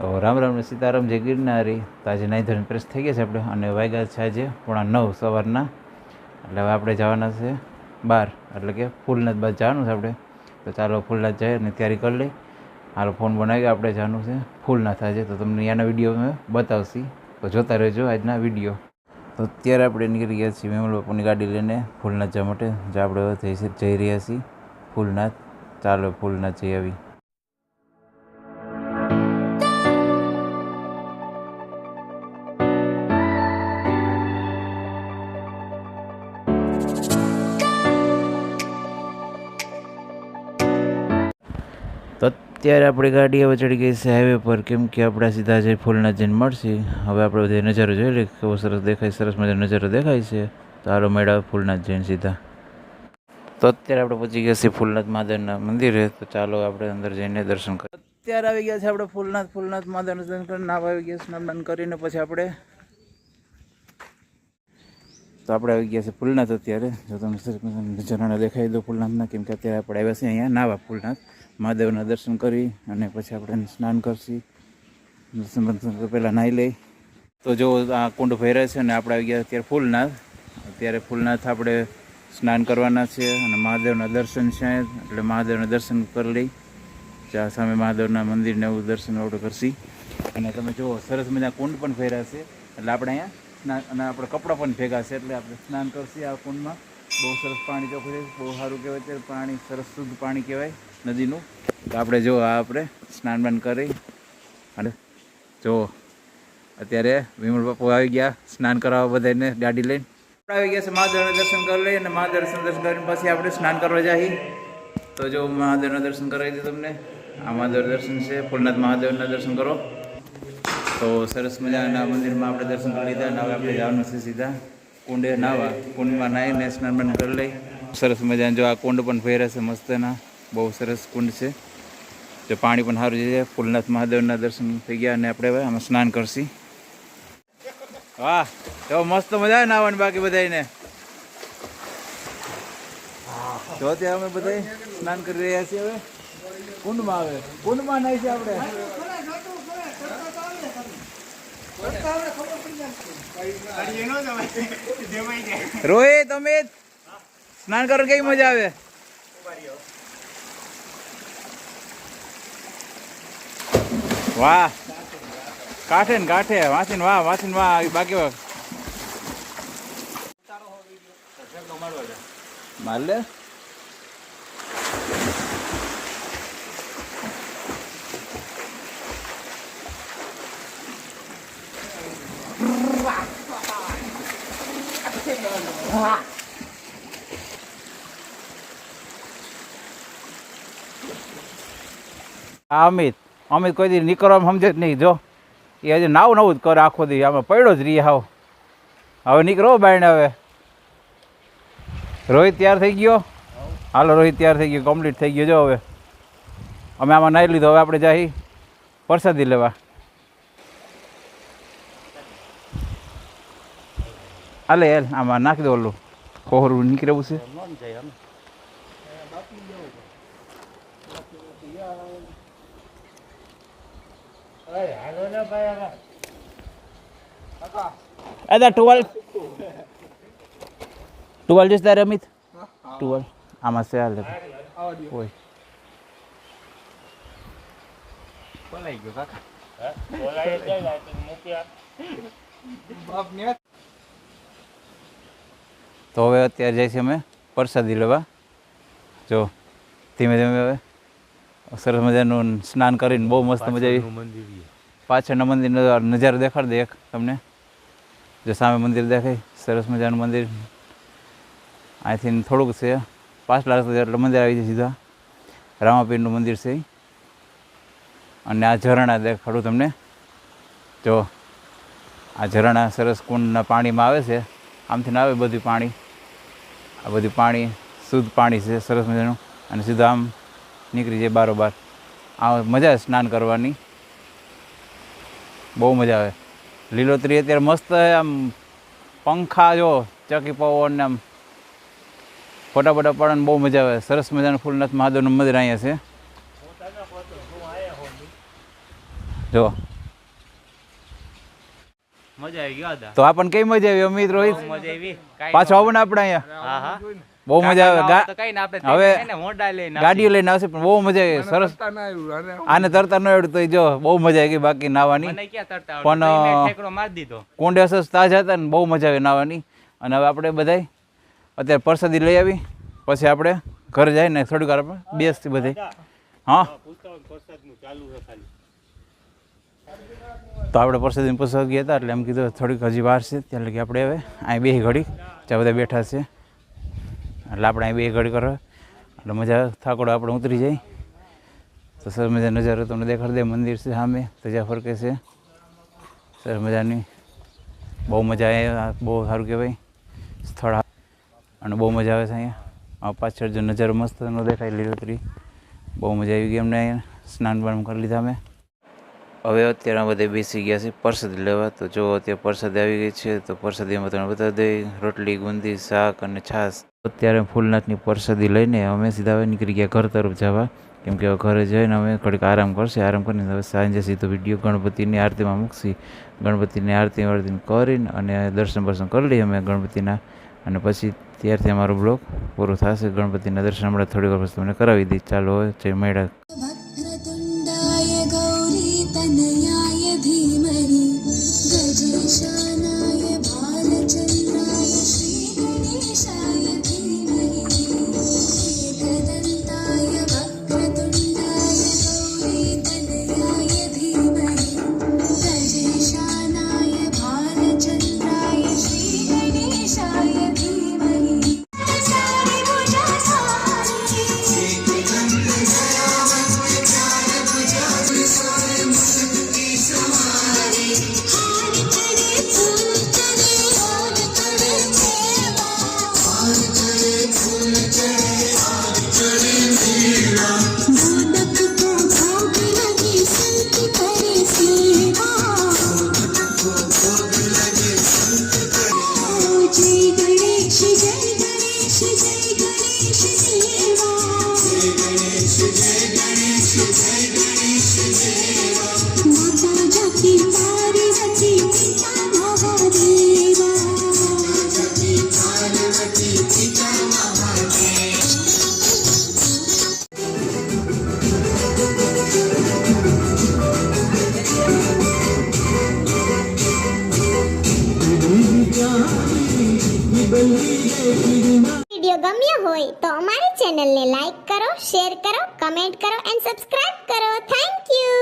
રામ રામ સીતારામ જે ગિરનારી. તો આજે નાઈ ધોરણ પ્રેસ થઈ ગયા છે આપણે. અને વાગ્યા છે આજે પોણા નવ સવારના. એટલે હવે આપણે જવાના છે બાર. એટલે કે ફૂલનાથ બાદ જવાનું છે આપણે. તો ચાલો ફૂલનાથ જઈએ અને તૈયારી કરી લઈ હાલો ફોન બનાવી આપણે જવાનું છે ફૂલનાથ આજે. તો તમને અહીંયાના વીડિયો મેં બતાવશી. તો જોતા રહેજો આજના વીડિયો. તો અત્યારે આપણે નીકળી ગયા છીએ મેમલ બાપુની ગાડી લઈને ફૂલનાથ જવા માટે. જે આપણે જઈ રહ્યા છીએ ફૂલનાથ. ચાલો ફૂલનાથ જઈ આવી. અત્યારે આપણી ગાડી હવે ચડી ગઈ છે હાઈવે પર. કેમ કે આપણે સીધા જે ફૂલનાથ જઈને મળશે. હવે આપણે બધે નજારો જોઈ લઈએ કેવો સરસ દેખાય સરસ મજાનો નજારો દેખાય છે. તો હાલો મેળા ફૂલનાથ જઈને સીધા. તો અત્યારે આપણે પહોંચી ગયા છીએ ફૂલનાથ મહાદેવના મંદિરે. તો ચાલો આપણે અંદર જઈને દર્શન કરીએ અત્યારે આવી ગયા છે આપણે ફૂલનાથ ફૂલનાથ મહાદેવનું દર્શન કરીને નાવા આવી ગયા સ્નાન બાન કરીને પછી આપણે તો આપણે આવી ગયા છે ફૂલનાથ અત્યારે. જો તમને સરસ દેખાઈ દો ફૂલનાથના કેમ કે અત્યારે આપણે આવ્યા છીએ અહીંયા નાવા ફૂલનાથ. મહાદેવના દર્શન કરી અને પછી આપણે સ્નાન કરશી. દર્શન બંધન પહેલાં નાહી લઈ. તો જો આ કુંડ ભર્યા છે અને આપણે આવી ગયા અત્યારે ફૂલનાથ. અત્યારે ફૂલનાથ આપણે સ્નાન કરવાના છે અને મહાદેવના દર્શન છે. એટલે મહાદેવના દર્શન કરી લઈ. ચા સામે મહાદેવના મંદિરને એવું દર્શન આપણે કરશી. અને તમે જુઓ, સરસ મજા કુંડ પણ ફેર્યા છે. એટલે આપણે અહીંયા સ્નાન અને આપણે કપડાં પણ ભેગા છે. એટલે આપણે સ્નાન કરશી આ કુંડમાં. બહુ સરસ પાણી ચોખ્ખું છે. બહુ સારું કહેવાય છે પાણી સરસ શુદ્ધ પાણી કહેવાય. નદીનું. તો આપણે જો આ આપણે સ્નાન બાન કરી અને જો અત્યારે વિમલ બાપુ આવી ગયા સ્નાન કરાવવા બધાને ગાડી લઈને. આવી ગયા છે મહાદેવના દર્શન કરી લઈએ અને મહાદેવના દર્શન કરીને પછી આપણે સ્નાન કરવા જઈએ તો જો મહાદેવના દર્શન કરાવી દે તમને. આ મહાદેવ દર્શન છે. ફૂલનાથ મહાદેવના દર્શન કરો. તો સરસ મજાના મંદિરમાં આપણે દર્શન કરી લીધા અને હવે આપણે જવાનું છે સીધા કુંડે નાવા. કુંડમાં નાહીને સ્નાન બાન કરી લઈ સરસ મજાના જો આ કુંડ પણ ફેરે છે મસ્તના. બહુ સરસ કુંડ છે. જો પાણી પણ સારું છે. ફૂલનાથ મહાદેવના દર્શન થઈ ગયા અને આપણે હવે આમાં સ્નાન કરશી. વાહ, તો મસ્ત મજા આવે નાવાની બાકી બધાને જો ત્યાં અમે બધા સ્નાન કરી રહ્યા છીએ હવે. કુંડમાં આવે કુંડમાં નહીં છે આપણે. રોહિત, અમિત, સ્નાન કરો કેવી મજા આવે? વાહ. કાંઠે ને કાંઠે. વાંચીને વાહ વાંચીને વાહ. બાકી વાહ. માલે અમિત અમિત કોઈ દી નીકળવામાં સમજે જ નહીં, જો. એ હજી નાવ નવું જ કરે આખો દી, આમાં પડ્યો જ રહીએ હાવ. હવે નીકળો બાયણે હવે. રોહિત તૈયાર થઈ ગયો? હાલો, રોહિત તૈયાર થઈ ગયો કમ્પ્લીટ થઈ ગયો, જો હવે. અમે આમાં નાહી લીધો, હવે આપણે જાહી પ્રસાદી લેવા. હાલે, હેલ, આમાં નાખી દો ઓલું. કોહરું નીકળેવું છે. અદા ટુવલ. ટુવલ જઈશ તારે અમિત? ટુવલ. આમાં છે હાલ ઓય. તો હવે અત્યારે જઈશું અમે પ્રસાદી લેવા. જો ધીમે ધીમે હવે સરસ મજાનું સ્નાન કરીને બહુ મસ્ત મજા આવી. પાછળના મંદિરનો નજારો દેખાડ દે એક તમને. જો સામે મંદિર દેખાય, સરસ મજાનું મંદિર. અહીંથી થોડુંક છે, પાછલા રસ્તે એટલે મંદિર આવી જાય સીધા. રામાપીરનું મંદિર છે. અને આ ઝરણા દેખાડું તમને. જો આ ઝરણા સરસ કુંડના પાણીમાં આવે છે. આમથી આવે બધું પાણી. આ બધું પાણી, શુદ્ધ પાણી છે, સરસ મજાનું. અને સીધું આમ નીકળી જાય બારોબાર. આ મજા સ્નાન કરવાની. બહુ મજા આવે. લીલોતરી અત્યારે મસ્ત છે આમ પંખા જો ચકી પવન ને આમ ફોટા ફોટા પાડવાની બહુ મજા આવે. સરસ મજાનું ફૂલનાથ મહાદેવનું મંદિર અહીંયા છે. જો. મજા આવી ગયો તો આપણને કઈ મજા આવી અમિત રોહિત? પાછો આવો ને આપણે અહીંયા. હા હા. બહુ મજા આવે. કઈ ના આપણે હવે ને ગાડીઓ લઈને આવશે પણ બહુ મજા આવી. સરસ. આને તરતા ન આવડતું તો જો બહુ મજા આવી ગઈ બાકી નાવાની. મને ક્યાં તરતા પણ, આવડે તો ઈ મેં અ, ઠેકડો મારી દીધો. કુંડે અસસ તાજા હતા ને બહુ મજા આવી નાવાની. અને હવે આપણે બધાય અત્યારે પરસાદી લઈ આવી. પછી આપણે ઘરે જઈને થોડીક વાર આપણે બેસતી બધાય. હા? તો આપણે પરસાદી પુસ્તક ગયા હતા એટલે એમ કીધું થોડીક હજી વાર છે ત્યાં લગી આપણે હવે અહીં બે ઘડી ત્યાં બધા બેઠા છે. એટલે આપણે અહીં બે ઘડી કરો. એટલે મજા થાકોડો આપણે ઉતરી જાય. તો સર, મજા નજારો તમને દેખાડી દે. મંદિર છે સામે તજા ફરકે છે. સરસ મજાની. બહુ મજા આવે. બહુ સારું કહેવાય. સ્થળ અને બહુ મજા આવે છે અહીંયા. આ પાછળ જો નજારો મસ્ત દેખાય લીલોતરી. બહુ મજા આવી ગઈ અમને અહીંયા. સ્નાન બાન કરી લીધા અમે. હવે અત્યારે આ બધા બેસી ગયા છે. પરસાદ લેવા. તો જો અત્યારે પરસાદ આવી ગઈ છે, તો પરસાદીમાં તમને બધા દહીં રોટલી, ગુંદી, શાક અને છાશ. અત્યારે ફૂલનાથની પરસાદી લઈને અમે સીધા હવે નીકળી ગયા ઘર તરફ જવા. કેમ કે ઘરે જઈને અમે થોડીક આરામ કરશે. આરામ કરીને હવે સાંજે સીધો વીડિયો ગણપતિની આરતીમાં મૂકશી. ગણપતિની આરતી વારતી કરીને અને દર્શન બર્શન કરી લઈએ અમે ગણપતિના. અને પછી ત્યારથી અમારો બ્લોગ પૂરો થશે. ગણપતિના દર્શન હમણાં થોડીક વાર તમને કરાવી દઈ ચાલો જય મેળા गौरीतनयाय धीमहि गजेशानाय माता जपी पार्वती पिता ચેનલને લાઈક કરો શેર કરો કમેન્ટ કરો એન્ડ સબસ્ક્રાઇબ કરો. Thank you